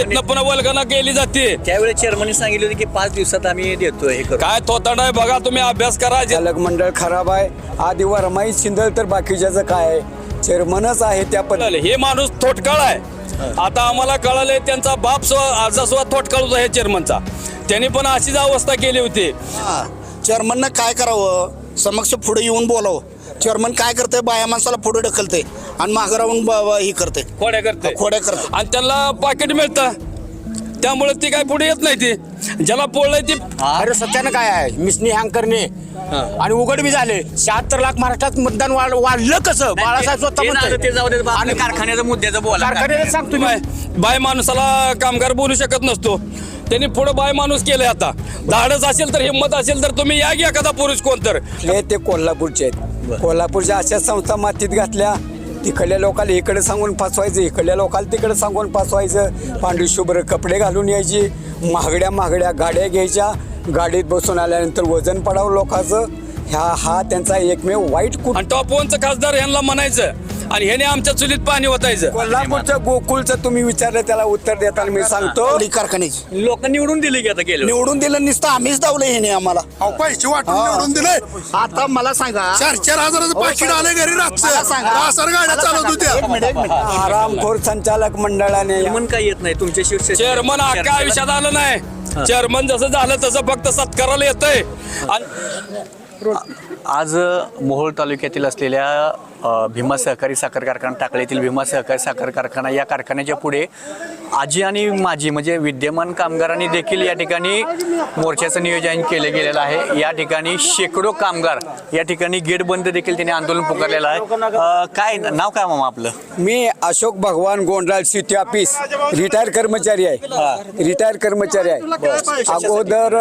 तिथनं पुन्हा वल्गना केली जाते. त्यावेळेस चेअरमनने सांगितले होते की पाच दिवसात आम्ही देतो हे करू काय थोतांड आहे बघा तुम्ही अभ्यास करा. जे- चालक मंडळ खराब आहे. आधी वरमाई शिंदल तर बाकीच्याचं काय आहे? चेअरमनच आहे त्या पद्धती हे माणूस थोटकाळ आहे. आता आम्हाला कळालंय त्यांचा बाप सुद्धा आजा सुद्धा थोटकाळ होता हे चेअरमनचा त्यांनी पण अशीच अवस्था केली होती. चेअरमननं काय करावं? समक्ष पुढे येऊन बोलावं. चेअरमन काय करते बाया माणसाला पुढे ढकलते आणि मागं राहून ब- ब- हे करते खोड्या करते खोड्या करते आणि त्यांना पाकिट मिळतं. त्यामुळे ती काय पुढे येत नाही ती. ज्याला पोळलंय ती अरे सत्यानं काय आहे? मिसनी हँग करणे आणि उघड बी झाले. शहात्तर लाख महाराष्ट्रात मतदान वाढ- वाढलं कसं? बाळासाहेब स्वतः म्हणताय. आणि कारखान्याचा मुद्द्याचा बोला. कारखान्याला सांगतो मी. बाय बाय माणसाला कामगार बोलू शकत नसतो. त्यांनी पुढे बाय माणूस केलंय आता. धाडस असेल तर हिंमत असेल तर तुम्ही या की एखादा पुरुष कोण तर? हे ते कोल्हापूरचे आहेत. कोल्हापूरच्या अशा संस्था मातीत घातल्या. तिकडल्या लोकांना इकडे सांगून फसवायचं इकडल्या लोकांना तिकडे सांगून फसवायचं. पांढरीशुभ्र कपडे घालून यायची. महागड्या महागड्या गाड्या घ्यायच्या. गाडीत बसून आल्यानंतर वजन पडावं लोकांचं. ह्या हा त्यांचा एकमेव वाईट कुट आणि टॉप वनचं खासदार यांना म्हणायचं आणि ह्याने आमच्या चुलीत पाणी ओतायचं. कोल्हापूरचं गोकुळचं तुम्ही विचारलं त्याला उत्तर देताना मी सांगतो. कारखान्याची. लोक निवडून दिले की आता गेलो निवडून दिलं नुसतं आम्हीच दावलं हे नाही आम्हाला पैसे वाटून निवडून दिले. आता मला सांगा. चार चार हजाराचं पाकिट आले घरी मला रातचं सांगा. रासर गाड्या मला चालवत सांगा. होत्या. एक मिनिट एक मिनिट. आरामखोर संचालक मंडळाने चेअरमन काय येत नाही तुमच्या शिवसेना चेअरमन अख्खा आयुष्यात आलं नाही. चेअरमन जसं झालं तसं फक्त सत्काराला येतंय. आणि आज मोहोळ तालुक्यातील असलेल्या भीमा सहकारी साखर कारखाना टाकळे येथील भीमा सहकारी साखर कारखाना या कारखान्याच्या पुढे आजी आणि माजी म्हणजे विद्यमान कामगारांनी देखील या ठिकाणी मोर्चाचं नियोजन केलं गेलेलं आहे. या ठिकाणी शेकडो कामगार या ठिकाणी गेट बंद देखील त्यांनी आंदोलन पुकारलेलं आहे. काय नाव काय मामा आपलं? मी अशोक भगवान गोंडलाल सिटी ऑफिस रिटायर कर्मचारी आहे. रिटायर कर्मचारी आहे. अगोदर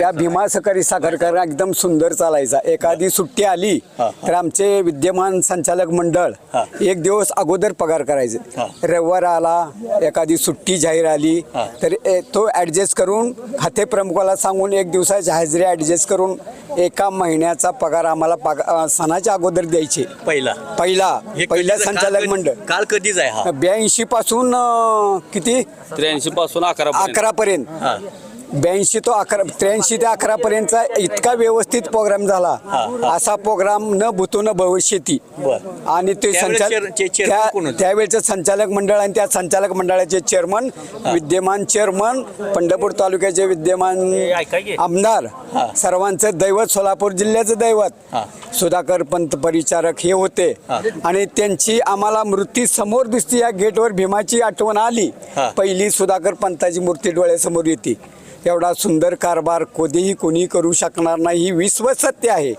या भीमा सहकारी साखर कारखाना एकदम सुंदर चालायचा. एखादी सुट्टी आली तर आमचे विद्यमान संचालक मंडळ एक दिवस अगोदर पगार करायचे. रविवार आला एखादी सुट्टी जाहीर आली तर तो ऍडजस्ट करून खाते प्रमुखाला सांगून एक दिवसाची हजेरी ऍडजस्ट करून एका महिन्याचा पगार आम्हाला पगार सणाच्या अगोदर द्यायचे. पहिला. पहिला. हे पहिल्या संचालक मंडळ. काल कधीच आहे हा? ब्याऐंशी पासून किती? त्र्याऐंशी पासून अकरा अकरा पर्यंत ब्याऐंशी तो अकरा त्र्याऐंशी ते अकरा पर्यंतचा इतका व्यवस्थित प्रोग्राम झाला. असा प्रोग्राम न भूतो न भविष्यती. आणि ते संचालक? त्यावेळेचं संचालक मंडळ आणि त्या संचालक मंडळाचे चेअरमन विद्यमान चेअरमन पंढरपूर तालुक्याचे विद्यमान. आमदार सर्वांचं दैवत सोलापूर जिल्ह्याचं दैवत. सुधाकर पंत परिचारक हे होते. आणि त्यांची आम्हाला मूर्ती समोर दिसती या गेटवर भीमाची आठवण आली. पहिली सुधाकर पंताची मूर्ती डोळ्यासमोर येते. एवढा सुंदर कारभार कधीही कोणी करू शकणार नाही ही विश्वसत्य आहे.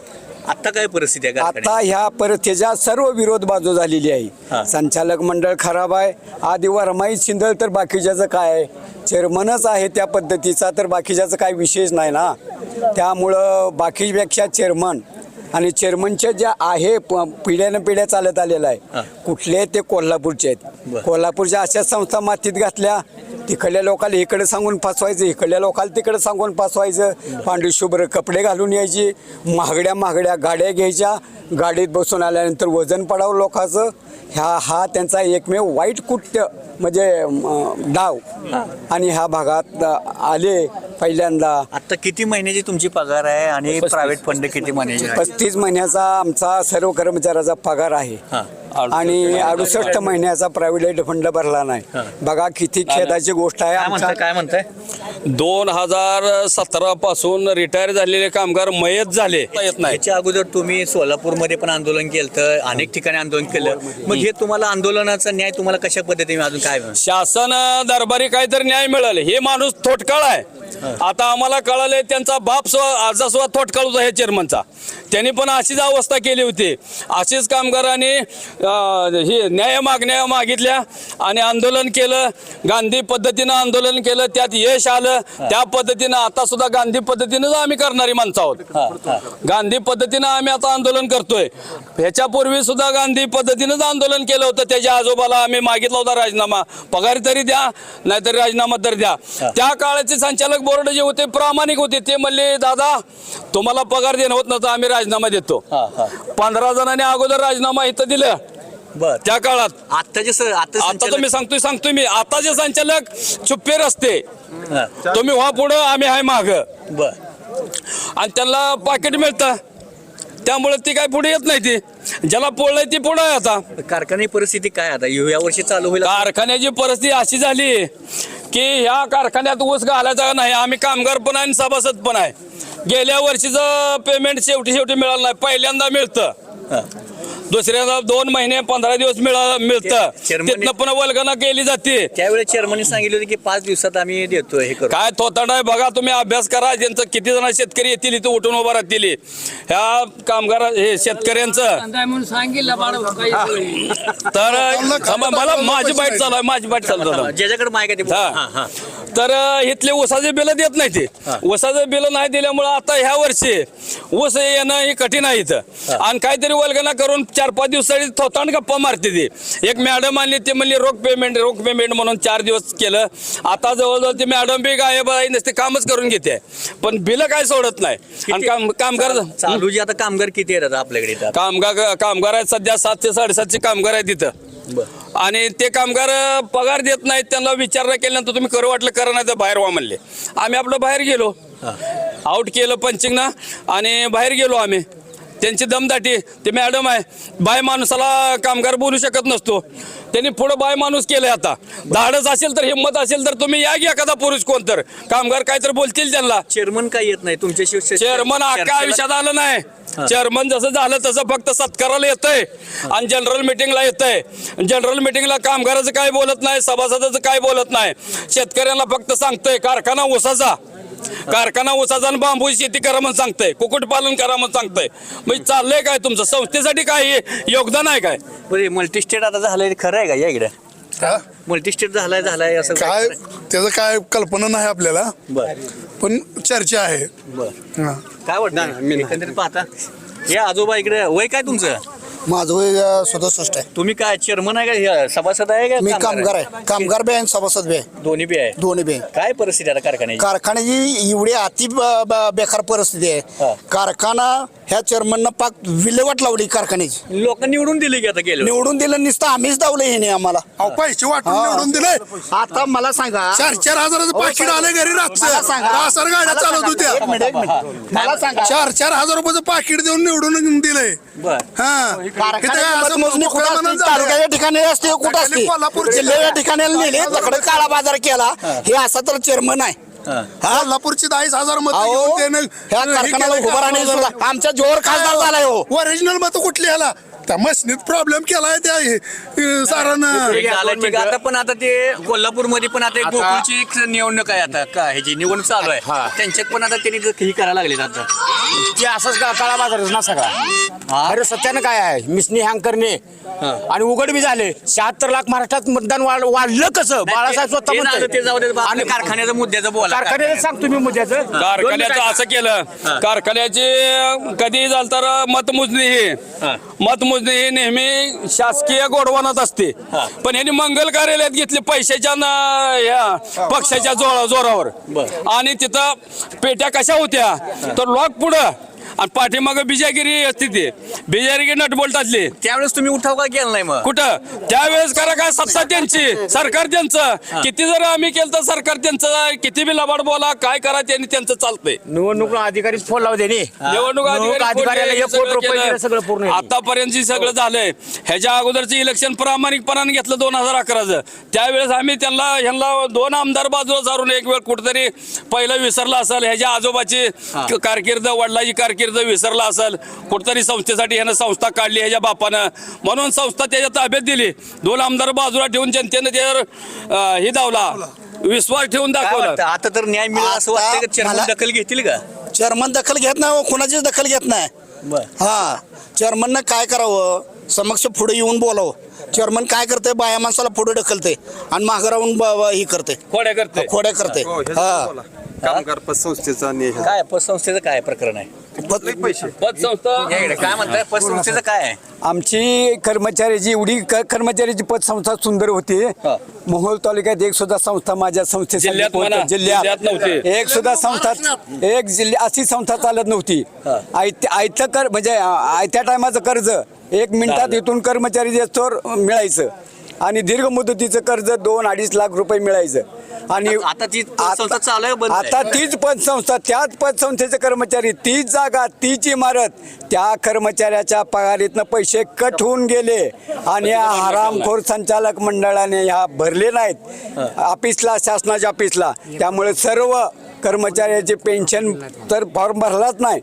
आता काय परिस्थिती आहे कारखान्यात? आता ह्या परथेच्या सर्व विरोध बाजू झालेली हा. आहे संचालक मंडळ खराब आहे. आधी वरमाई शिंदल तर बाकीच्याचं काय आहे? चेअरमनच आहे त्या पद्धतीचा तर बाकीच्याचं काय विशेष नाही ना? त्यामुळं बाकीपेक्षा चेअरमन आणि चेअरमनच्या ज्या आहे प- पिढ्यानं पिढ्या चालत आलेलं आहे. कुठले ते कोल्हापूरचे आहेत. कोल्हापूरच्या अशा संस्था मातीत घातल्या तिकडल्या लोकांना इकडे सांगून फसवायचं इकडल्या लोकांना तिकडे सांगून फसवायचं. पांढरी शुभ्र कपडे घालून यायची महागड्या महागड्या गाड्या घ्यायच्या. गाडीत बसून आल्यानंतर वजन पडावं लोकांचं. ह्या हा त्यांचा एकमेव वाईट कृत्य म्हणजे डाव. आणि ह्या भागात आले पहिल्यांदा. आता किती महिन्याची तुमची पगार आहे आणि प्रायव्हेट फंड किती महिन्याचे? पस्तीस महिन्याचा आमचा सर्व कर्मचाऱ्याचा पगार आहे. हा. आणि अडुसष्ट महिन्याचा प्रायव्हेट फंड भरला नाही. बघा किती खेदाची गोष्ट आहे काय म्हणताय आमचा काय म्हणताय? दोन हजार सतरा पासून रिटायर झालेले कामगार मयत झाले. येत नाही. याच्या अगोदर तुम्ही सोलापूरमध्ये पण आंदोलन केलं तर अनेक ठिकाणी आंदोलन केलं. मग हे तुम्हाला आंदोलनाचा न्याय तुम्हाला कशा पद्धतीने अजून काय शासन दरबारी काहीतरी न्याय मिळाल. हे माणूस थोटकाळ आहे. आता आम्हाला कळालंय त्यांचा बाप सुद्धा आजा सुद्धा थोटकाळ होता हे चेअरमनचा त्यांनी पण अशीच अवस्था केली होती. अशीच कामगारांनी हे न्याय मागण्या मागितल्या आणि आंदोलन केलं. गांधी पद्धतीनं आंदोलन केलं. त्यात यश आलं. त्या पद्धतीनं आता सुद्धा गांधी पद्धतीनंच आम्ही करणारी माणसं आहोत. गांधी पद्धतीनं आम्ही आता आंदोलन करतोय. ह्याच्यापूर्वी सुद्धा गांधी पद्धतीनंच आंदोलन केलं होतं. त्याच्या आजोबाला आम्ही मागितला होता राजीनामा. पगार तरी द्या नाहीतर राजीनामा तर द्या. त्या काळाचे संचालक बोर्ड जे होते प्रामाणिक होते. ते म्हणले दादा तुम्हाला पगार देणं होत नव्हतं. आम्ही राजीनामा देतो. पंधरा जणांनी अगोदर राजीनामा इथं दिलं. बर. त्या काळात. आत्ताचे सर आता आता तुम्ही सांगतोय सांगतोय मी. आता जे संचालक चुप्पे रस्ते तुम्ही व्हा पुढं आम्ही आहे माग. बर. आणि त्यांना पाकिट मिळतं. त्यामुळे ती काय पुढे येत नाही ती. ज्याला पोळलंय ती पुढे आहे आता. कारखाने परिस्थिती काय आता? या वर्षी चालू होईल कारखान्याची परिस्थिती अशी झाली की ह्या कारखान्यात ऊस घालायचा नाही? आम्ही कामगार पण आहे आणि सभासद पण आहे. गेल्या वर्षीचं पेमेंट शेवटी शेवटी मिळालं नाही. पहिल्यांदा मिळतं. दुसऱ्यांदा दोन महिने पंधरा दिवस मिळा मिळतं. चेअरमन- तिथनं पुन्हा वल्गना केली जाते. त्यावेळेस चेअरमनने सांगितलं होतं की पाच दिवसात आम्ही देतो हे करू काय थोतांड आहे बघा तुम्ही अभ्यास करा. ज्यांचं किती जण शेतकरी येतील इथं उठून उभा राहतील. ह्या कामगार हे शेतकऱ्यांचं. तर थांबा, मला माझी बाईट चालू आहे माझी बाईट चालू आहे. ज्याच्याकडे माहिती आहे ते बोला. हा, हा. हा. तर अ, इथले ऊसाचे बिल देत नाही ते. ऊसाचे बिल नाही दिल्यामुळे आता ह्या वर्षी ऊस येणं हे कठीण आहे इथं. आणि काहीतरी वल्गना करून चार पाच दिवसाची थोतांड गप्पा मारते ती. एक मॅडम आणली ते म्हणली रोख पेमेंट रोख पेमेंट म्हणून चार दिवस केलं. आता जवळजवळ ती मॅडम बी गायब आहे नसते कामच करून घेते. पण बिल काय सोडत नाही. आणि काम कामगार चालू जे आता कामगार किती आता आपल्याकडे इथं? कामगार कामगार आहेत सध्या सातशे साडेसातशे कामगार आहेत तिथं बरं. आणि ते कामगार अ, पगार देत नाहीत त्यांना विचारणा केल्यानंतर तुम्ही करू वाटलं करा नाही तर बाहेर व्हा म्हणले. आम्ही आपलं बाहेर गेलो. आउट केलं पंचिंगनं आणि बाहेर गेलो आम्ही. त्यांची दमदाटी. ते मॅडम आहे. बाय माणसाला कामगार बोलू शकत नसतो. त्यांनी पुढं बाय माणूस केलंय आता. धाडस असेल तर हिंमत असेल तर तुम्ही या की एखादा पुरुष कोण तर. कामगार काय तर बोलतील त्यांना. चेअरमन काय येत नाही तुमच्याशी चेअरमन अख्खा आयुष्यात आलं नाही. चेअरमन जसं झालं तसं फक्त सत्काराला येतंय. आणि जनरल मिटिंगला येतंय. जनरल मिटिंगला कामगाराचं काय बोलत नाही सभासदाचं काय बोलत नाही. शेतकऱ्यांना फक्त सांगतंय कारखाना ऊसाचा कारखाना ऊसाचा आणि बांबू शेती करा म्हणून सांगतंय. कुक्कुटपालन करा म्हणून सांगतंय. म्हणजे चाललंय काय तुमचं? संस्थेसाठी काय हे योगदान आहे काय? बरे मल्टी स्टेट आता झालंय खरं आहे का? या इकडे. हा? मल्टी स्टेट झालाय झालाय असं काय त्याचं काय कल्पना नाही आपल्याला. बर. पण चर्चा आहे. बर. हा. काय वाटतं? एकंदरीत पाहता. या आजोबा इकडे वय काय तुमचं? माझं वय अ, सदुसष्ट आहे. तुम्ही काय चेअरमन आहे का हे सभासद आहे का मी कामगार आहे? कामगार बी आहे आणि सभासद बी आहे. दोन्ही बी आहे. दोन्ही बी आहे. काय परिस्थिती आता कारखान्याची? कारखान्याची एवढी अति ब- ब- बेकार परिस्थिती हा. आहे कारखाना ह्या चेअरमननं पाक विल्हेवाट लावली कारखान्याची. लोक निवडून दिले की आता गेलो. निवडून दिलं नुसतं आम्हीच दावलं हे नाही आम्हाला. अहो, पैसे वाटून हा. निवडून दिले. आता मला सांगा. चार चार हजाराचं पाकिट आले घरी मला रातचं. सांगा. रासार गाड्या मला चालवत सांगा. होत्या. एक मिनिट, एक मिनिट. मला सांगा. चार चार हजार रुपयाचं पाकिट देऊन निवडून दिलंय. बर. हा. इथं काय कारखान्याची असं मतमोजणी मोकळ्या कुठं मनानं असते? झालं. तालुक्याच्या ठिकाणी असते कुठं खाली असते? कोल्हापूर जिल्ह्याच्या ठिकाणी नेले तिकडे काळा बाजार केला. हे असा तर चेअरमन आहे? कोल्हापूरची दहाच हजार मत अहो, ह्या कारखान्याला उभं राहणे सुद्धा आमच्या जोर खासदार झालाय हो. ओरिजिनल मत कुठली त्या मशनीत प्रॉब्लेम केलाय त्या ठीक आलं, ठीक आहे. आता पण आता ते कोल्हापूरमध्ये पण आता एक गोकुळची एक निवडणूक आहे आता. काय ह्याची निवडणूक चालू आहे. त्यांच्यात पण आता त्यांनी ही करायला लागले आता. ते असंच का काळा बाजारच ना सगळा? अरे सत्यानं काय आहे? मिसनी हँग करणे आणि उघड बी झाले. शहात्तर लाख महाराष्ट्रात मतदान वाढ- वाढलं कसं? बाळासाहेब स्वतः ते झालं, म्हणताय. ते जाऊ दे बा, आणि कारखान्याचा मुद्द्याचं बोला. कारखान्याचं सांग तुम्ही मुद्द्याचं. दोन कारखान्याचं. असं केलं. कारखान्याची कधी झालं तर मतमोजणी ही. मतमोजणी ही नेहमी शासकीय गोडवानात असते. पण यांनी मंगल कार्यालयात घेतले पैशाच्या न- या पक्षाच्या जोरा जोरावर. आणि तिथं पेट्या कशा होत्या? तर लॉक पुढं Ура! आणि पाठीमागं बिजागिरी असते ती. बिजागिरी नटबोल्ट असली त्यावेळेस तुम्ही उठाव का केला नाही मग? कुठं? त्यावेळेस करा काय सत्ता त्यांची. सरकार त्यांचं. किती जर आम्ही केलं तर सरकार त्यांचं किती बी लबाड बोला काय करा त्यांनी त्यांचं चालतंय. निवडणूक अधिकारीच फोन लावू दे नी. निवडणूक अधिकारी केलं. आतापर्यंत जे सगळं झालंय ह्याच्या अगोदरचं इलेक्शन प्रामाणिकपणाने घेतलं दोन हजार अकराचं. त्यावेळेस आम्ही त्यांना ह्यांना दोन आमदार बाजूला सारून एक वेळ कुठेतरी पहिलं विसरला असेल. ह्याच्या आजोबाची कारकीर्द वडिलाची कारकीर्द विसरला असेल कुठतरी संस्थेसाठी ह्यानं संस्था काढली ह्याच्या बापानं. म्हणून संस्था त्याच्या ताब्यात दिली. दोन आमदार बाजूला ठेवून जनतेनं त्यावर अं, हे दावला. विश्वास ठेवून दाखवला? आता तर न्याय मिळेल असं वाटतं का चेअरमन दखल घेतील का? चेअरमन दखल घेत नाही हो कोणाचीच दखल घेत नाही. बर. हा चेअरमननं काय करावं? समक्ष पुढे येऊन बोलावं. चेअरमन काय करते बाया माणसाला पुढे ढकलते आणि मागं राहून ही करते खोड्या करते खोड्या करते हा कामगार पतसंस्थेचा निधी काय पतसंस्थेचं काय प्रकरण आहे? पतसंस्था या इकडे काय म्हणताय? पतसंस्थेचं काय आहे? आमची कर्मचाऱ्याची एवढी क- कर्मचाऱ्याची पतसंस्था सुंदर होती. मोहोळ तालुक्यात एक सुद्धा संस्था माझ्या संस्थेसाठी जिल्ह्यात कोणत्या- म्हणा, जिल्ह्यात. नव्हती. एक सुद्धा संस्था एक जिल्हा अशी संस्था चालत नव्हती. आयत- आयतं कर म्हणजे आ- आयत्या टायमाचं कर्ज एक मिनिटात इथून कर्मचारी देस्तोर मिळायचं. आणि दीर्घ मुदतीचं कर्ज दोन अडीच लाख रुपये मिळायचं. आणि आता- ती पतसंस्था चालू आहे, बंद आहे? आता तीच पतसंस्था त्याच पतसंस्थेचे कर्मचारी तीच जागा तीच इमारत त्या कर्मचाऱ्याच्या पगारीतनं पैसे कट होऊन गेले. आणि या हरामखोर संचालक मंडळाने ह्या भरले नाहीत. ऑफिसला शासनाच्या ऑफिसला. त्यामुळे सर्व कर्मचाऱ्याचे पेन्शन तर फॉर्म भरलाच नाही.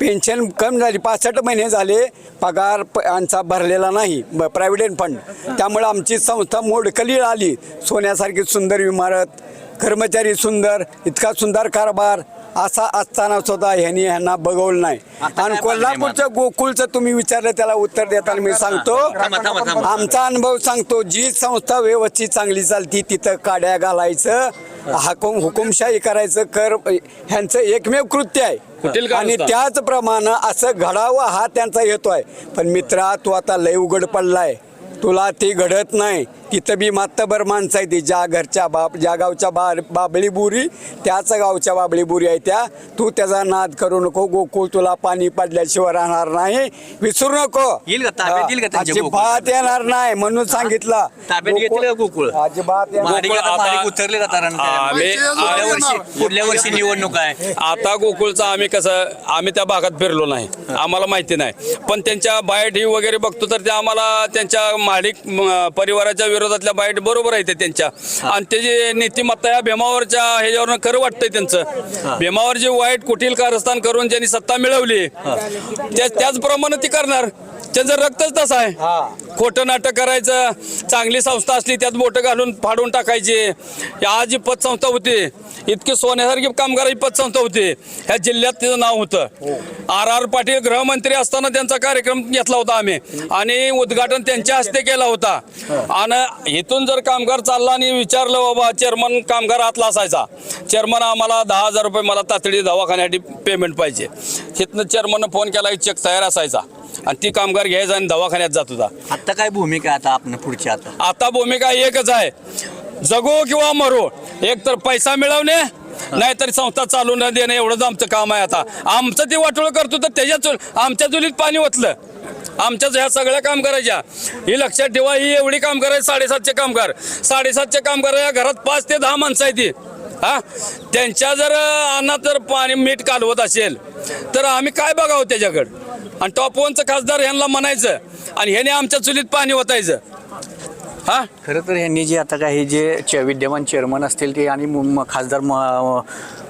पेन्शन कमी झाली पासष्ट महिने झाले पगार यांचा भरलेला नाही प्रायव्हिडंट फंड. त्यामुळे आमची संस्था मोडकली आली. सोन्यासारखी सुंदर इमारत कर्मचारी सुंदर इतका सुंदर कारभार असा असताना सुद्धा ह्यांनी ह्यांना बघवलं नाही. आणि कोल्हापूरचं गोकुळचं तुम्ही विचारलं त्याला उत्तर देताना मी सांगतो. आमचा अनुभव सांगतो जी संस्था व्यवस्थित चांगली चालती तिथं काड्या घालायचं हुकुम हुकुमशाही करायचं कर ह्यांचं एकमेव कृत्य आहे. आणि. त्याचप्रमाणे असं घडावं हा त्यांचा हेतू आहे. पण मित्रा तू आता लय उघड पडलाय. तुला ती घडत नाही. तिथं बी मातबर माणसं आहे ती. ज्या घरच्या बाप ज्या गावच्या बा बाबळी बुरी त्याच गावच्या बाबळी बुरी आहे त्या. तू त्याचा नाद करू नको गोकुळ तुला पाणी पडल्याशिवाय राहणार नाही. विसरू नको. येईल का? ताब्यात येईल का त्यांच्या अजिबात येणार नाही म्हणून सांगितलं. ताब्यात घेतील का गोकुळ? अजिबात येणार महाडिक आता आता- महाडिक उतरले आम्ही- पुढल्या वर्षी पुढल्या वर्षी निवडणूक आहे. आता गोकुळचं आम्ही कसं आम्ही त्या भागात फिरलो नाही. आम्हाला माहिती नाही. पण त्यांच्या बाईट ही वगैरे बघतो तर ते आम्हाला त्यांच्या मालिक म, परिवाराच्या विरोधातल्या बाईट बरोबर आहे ते त्यांच्या आणि त्याची नीतिमत्ता या भीमावरच्या ह्याच्यावरनं खरं वाटतंय त्यांचं. भीमावर जे वाईट कुटील कारस्थान करून ज्यांनी सत्ता मिळवली त्या त्याचप्रमाणे ती करणार. त्यांचं रक्तच तसं आहे. खोटं नाटक करायचं चांगली संस्था असली त्यात बोटं घालून फाडून टाकायची. आज जी पतसंस्था होती इतकी सोन्यासारखी कामगाराची पतसंस्था होती. ह्या जिल्ह्यात तिचं नाव होतं. आर आर पाटील गृहमंत्री असताना त्यांचा कार्यक्रम घेतला होता आम्ही. आणि उद्घाटन त्यांच्या हस्ते केला होता. आणि इथून जर कामगार चालला आणि विचारलं बाबा चेअरमन कामगार आतला असायचा. चेअरमन आम्हाला दहा हजार रुपये मला तातडी दवाखान्यासाठी पेमेंट पाहिजे. इथनं चेअरमननं फोन केला की चेक तयार असायचा. आणि ती कामगार घ्यायचा आणि दवाखान्यात जात होता. आता काय भूमिका आहे आता आपण पुढची आता? आता भूमिका एकच आहे. जगो किंवा मरो एक तर पैसा मिळवणे नाहीतर संस्था चालू न देणे एवढंच आमचं काम आहे आता. आमचं ते वाटोळ करतो तर त्याच्या चुल आमच्या चुलीत पाणी ओतलं. आमच्याच ह्या सगळ्या काम करायच्या. ही लक्षात ठेवा ही एवढी काम करायची साडेसातशे कामगार. साडेसातशे कामगार या घरात पाच ते दहा माणसं आहेत ती हा? त्यांच्या जर अन्नात जर पाणी मीठ कालवत असेल तर आम्ही काय बघावं त्याच्याकडं? आणि टॉप वनचं खासदार ह्यांना म्हणायचं आणि ह्याने आमच्या चुलीत पाणी ओतायचं. हा? खरं तर ह्यांनी जे आता काही जे चे- विद्यमान चेअरमन असतील ते आणि मु- म- खासदार म-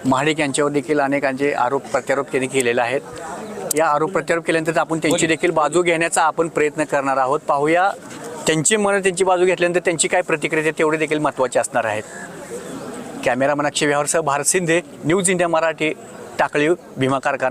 महाडिक यांच्यावर देखील अनेकांचे आरोप प्रत्यारोप त्यांनी केलेले आहेत. या आरोप प्रत्यारोप केल्यानंतर आपण त्यांची देखील बाजू घेण्याचा आपण प्रयत्न करणार आहोत. पाहूया त्यांची मनं त्यांची बाजू घेतल्यानंतर त्यांची काय प्रतिक्रिया आहे तेवढे देखील महत्त्वाचे असणार आहेत. कॅमेरामन अक्षय व्यवहारसह भारत शिंदे न्यूज इंडिया मराठी टाकळी भीमा कारखाना.